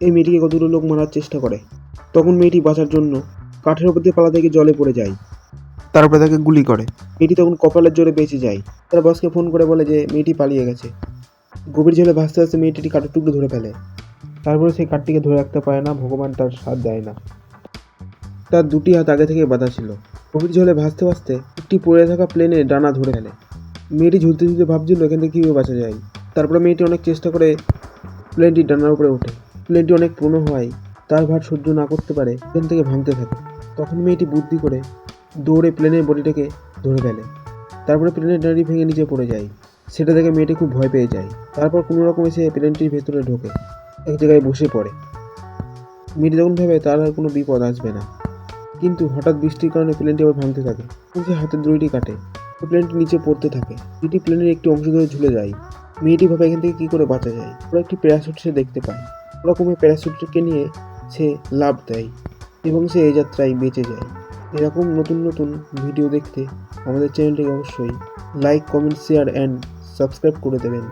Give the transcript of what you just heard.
এই মেয়েটিকে কতগুলো লোক মারার চেষ্টা করে। তখন মেয়েটি বাঁচার জন্য কাঠের উপর দিয়ে পালা থেকে জলে পড়ে যায়। তারপরে তাকে গুলি করে। মেয়েটি তখন কপালের জোরে বেঁচে যায়। তার বসকে ফোন করে বলে যে মেয়েটি পালিয়ে গেছে। গভীর জলে ভাসতে ভাসতে মেয়েটি কাঠের টুকরো ধরে ফেলে। তারপরে সেই কাঠটিকে ধরে রাখতে পারে না ভগবান তার সাথ দেয় না। তার দুটি হাত আগে থেকে বাঁধা ছিল। গভীর জলে ভাসতে ভাসতে একটি পড়ে থাকা প্লেনে ডানা ধরে ফেলে। মেয়েটি ঝুলতে ঝুলতে ভাবছিল এখান থেকে কীভাবে বাঁচা যায়? তারপরে মেয়েটি অনেক চেষ্টা করে প্লেনটি ডানার উপরে ওঠে। প্লেনটি অনেক পুরনো হওয়ায় তার ভার সহ্য না করতে পারে, প্লেন থেকে ভাঙতে থাকে। তখন মেয়েটি বুদ্ধি করে দৌড়ে প্লেনের বডিটাকে ধরে ফেলে। তারপরে প্লেনের ডাঁড়ি ভেঙে নিচে পড়ে যায়। সেটা দেখে মেয়েটি খুব ভয় পেয়ে যায়। তারপর কোনো রকমে সে প্লেনটির ভেতরে ঢোকে, এক জায়গায় বসে পড়ে। মেয়েটি তখন ভেবে তার আর কোনো বিপদ আসবে না। কিন্তু হঠাৎ বৃষ্টির কারণে প্লেনটি আবার ভাঙতে থাকে সে হাতের দড়িটি কাটে প্লেনটি নিচে পড়তে থাকে। এটি প্লেনের একটি অংশ ধরে ঝুলে যায়। মেয়েটি ভাবে এখান থেকে কী করে বাঁচা যায়? ওরা একটি প্যারাশুট সে দেখতে পায়। ওরকমই প্যারাসুটকে নিয়ে সে লাভ দেয় এবং সে এই যাত্রায় বেঁচে যায়। এরকম নতুন নতুন ভিডিও দেখতে আমাদের চ্যানেলটি অবশ্যই like comment share and subscribe করে দেবেন।